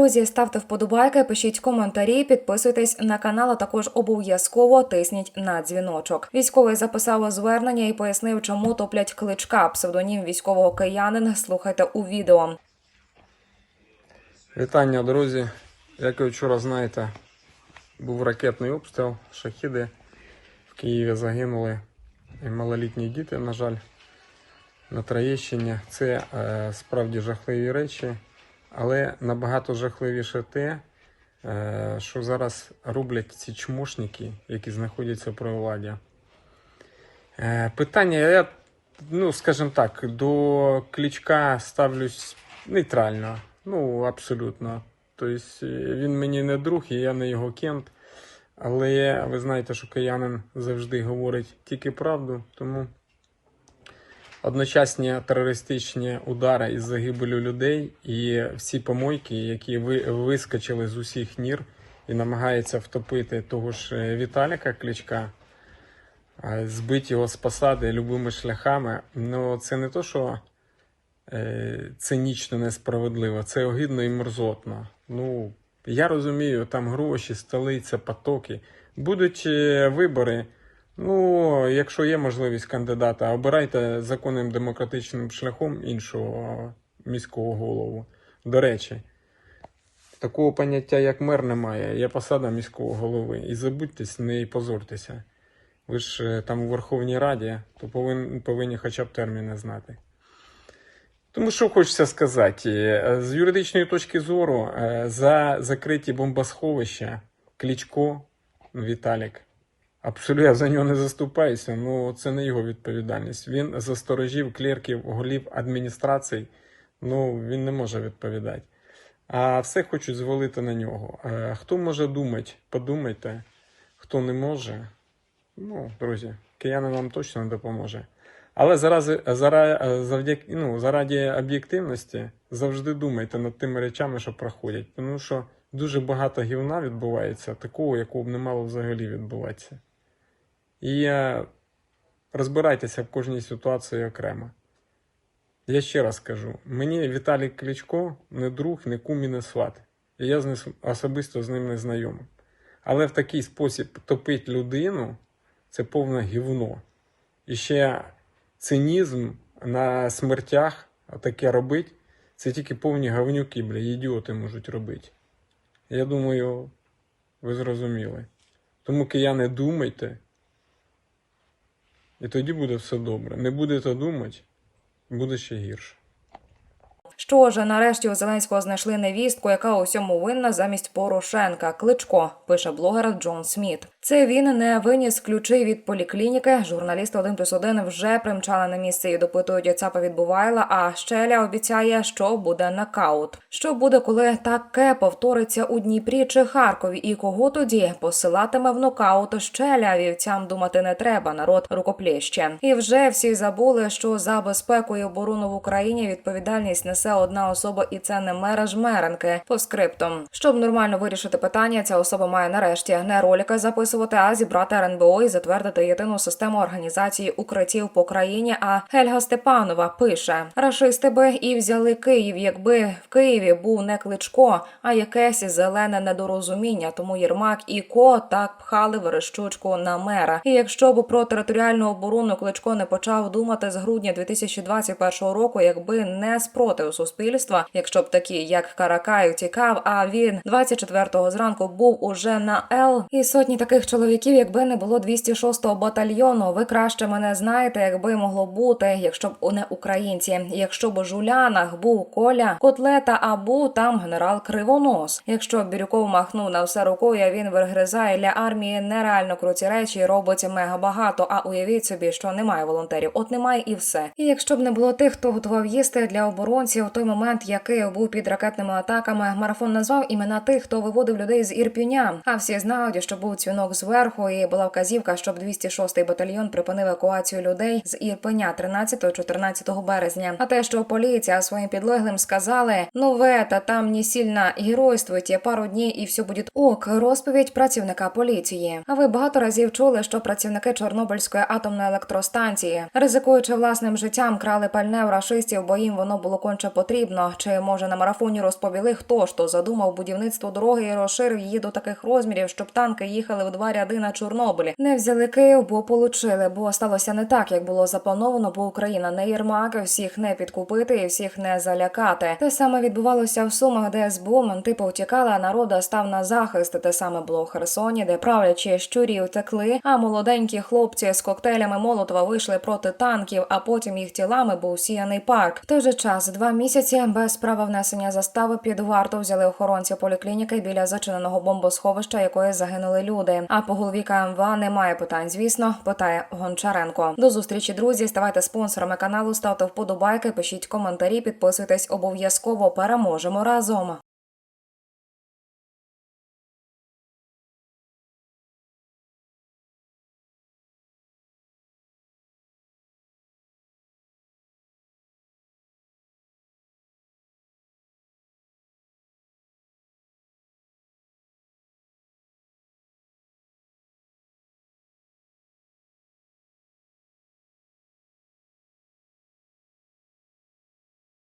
Друзі, ставте вподобайки, пишіть коментарі, підписуйтесь на канал, а також обов'язково тисніть на дзвіночок. Військовий записав звернення і пояснив, чому топлять кличка. Псевдонім військового киянин. Слухайте у відео. Вітання, друзі. Як ви вчора знаєте, був ракетний обстріл, шахіди в Києві загинули і малолітні діти, на жаль, на Троєщині. Це е, справді жахливі речі, але набагато жахливіше те, е, що зараз роблять ці чмошники, які знаходяться при владі. Е, питання, я, ну, скажімо так, до клічка ставлюсь нейтрально. Ну, абсолютно. Тобто е, він мені не друг, і я не його кент. Але ви знаєте, що киянин завжди говорить тільки правду, тому одночасні терористичні удари із загибелю людей і всі помойки, які ви, вискочили з усіх нір і намагаються втопити того ж е, Віталіка Кличка, а збити його з посади любими шляхами. Ну, це не то, що е, цинічно несправедливо, це огидно і мерзотно. Ну, я розумію, там гроші, столиця, потоки. Будуть е, вибори. Ну, якщо є можливість кандидата, обирайте законним демократичним шляхом іншого міського голову. До речі, такого поняття, як мер, немає. Є посада міського голови. І забудьтесь, не позортеся. Ви ж е, там у Верховній Раді, то повинні, повинні хоча б терміни знати. Тому що хочеться сказати, е, з юридичної точки зору, е, за закриті бомбосховища Кличко Віталік. Абсолютно я за нього не заступаюся, ну це не його відповідальність. Він за сторожів, клерків, голів адміністрацій, ну він не може відповідати. А все хочуть звалити на нього. Е, Хто може думати, подумайте. Хто не може, ну, друзі, кияни нам точно не допоможе. Але зарази, зара, завдяки, ну, заради об'єктивності завжди думайте над тими речами, що проходять. Тому що дуже багато гівна відбувається, такого, якого б не мало взагалі відбуватися. І розбирайтеся в кожній ситуації окремо. Я ще раз кажу: мені Віталій Кличко не друг, не кум і не сват. І я особисто з ним не знайомий. Але в такий спосіб топить людину це повне гівно. І ще цинізм на смертях таке робить, це тільки повні говнюки, бля, ідіоти можуть робити. Я думаю, ви зрозуміли. Тому кияни думайте, і тоді буде все добре. Не будете думати, буде ще гірше. Що ж, нарешті у Зеленського знайшли невістку, яка у всьому винна замість Порошенка. Кличко пише блогер Джон Сміт. Це він не виніс ключі від поліклініки. Журналісти 1 плюс 1 вже примчали на місце і допитують ЦАПа відбувайла. А щеля обіцяє, що буде нокаут. Що буде, коли таке повториться у Дніпрі чи Харкові? І кого тоді посилатиме в нокаут щеля? Вівцям думати не треба. Народ рукопліще. І вже всі забули, що за безпеку і оборону в Україні відповідальність несе одна особа, і це не мера жмеренки. По скриптум. Щоб нормально вирішити питання, ця особа має нарешті не ролики записувати, а зібрати РНБО і затвердити єдину систему організації укриттів по країні. А Гельга Степанова пише: Рашисти би і взяли Київ, якби в Києві був не кличко, а якесь зелене недорозуміння. Тому Єрмак і Ко так пхали верещучку на мера. І якщо б про територіальну оборону кличко не почав думати з грудня 2021 року, якби не спротив суспільства, якщо б такі, як Каракай, тікав, а він 24-го зранку був уже на Л. І сотні таких чоловіків, якби не було 206-го батальйону. Ви краще мене знаєте, якби могло бути, якщо б не українці. Якщо б у жулянах був Коля, котлета, а був там генерал Кривонос. Якщо Бірюков махнув на все рукою, він вигризає для армії нереально круті речі, і робить мега багато. А уявіть собі, що немає волонтерів. От немає і все. І якщо б не було тих, хто готував їсти для оборонців, в той момент, як Київ був під ракетними атаками, марафон назвав імена тих, хто виводив людей з Ірпіня. А всі знають, що був дзвінок зверху, і була вказівка, щоб 206-й батальйон припинив евакуацію людей з Ірпеня 13-14 березня. А те, що поліція своїм підлеглим сказали: ну ви та там не сильно геройствуйте пару днів і все буде ок. Розповідь працівника поліції. А ви багато разів чули, що працівники Чорнобильської атомної електростанції, ризикуючи власним життям, крали пальне у рашистів, бо їм воно було конче потрібно. Чи може на марафоні розповіли, хто ж задумав будівництво дороги і розширив її до таких розмірів, щоб танки їхали в два ряди на Чорнобилі. Не взяли Київ, бо получили, бо сталося не так, як було заплановано, бо Україна не Єрмак, всіх не підкупити і всіх не залякати. Те саме відбувалося в Сумах, де СБУ менти повтікали, а народа став на захист. Те саме було в Херсоні, де правлячі щурі втекли, а молоденькі хлопці з коктейлями Молотова вийшли проти танків, а потім їх тілами був сіяний парк. В той же час два місяці без права внесення застави під варту взяли охоронці поліклініки біля зачиненого бомбосховища, якої загинули люди. А по голові КМВА немає питань. Звісно, питає Гончаренко. До зустрічі, друзі. Ставайте спонсорами каналу, ставте вподобайки, пишіть коментарі, підписуйтесь обов'язково. Переможемо разом.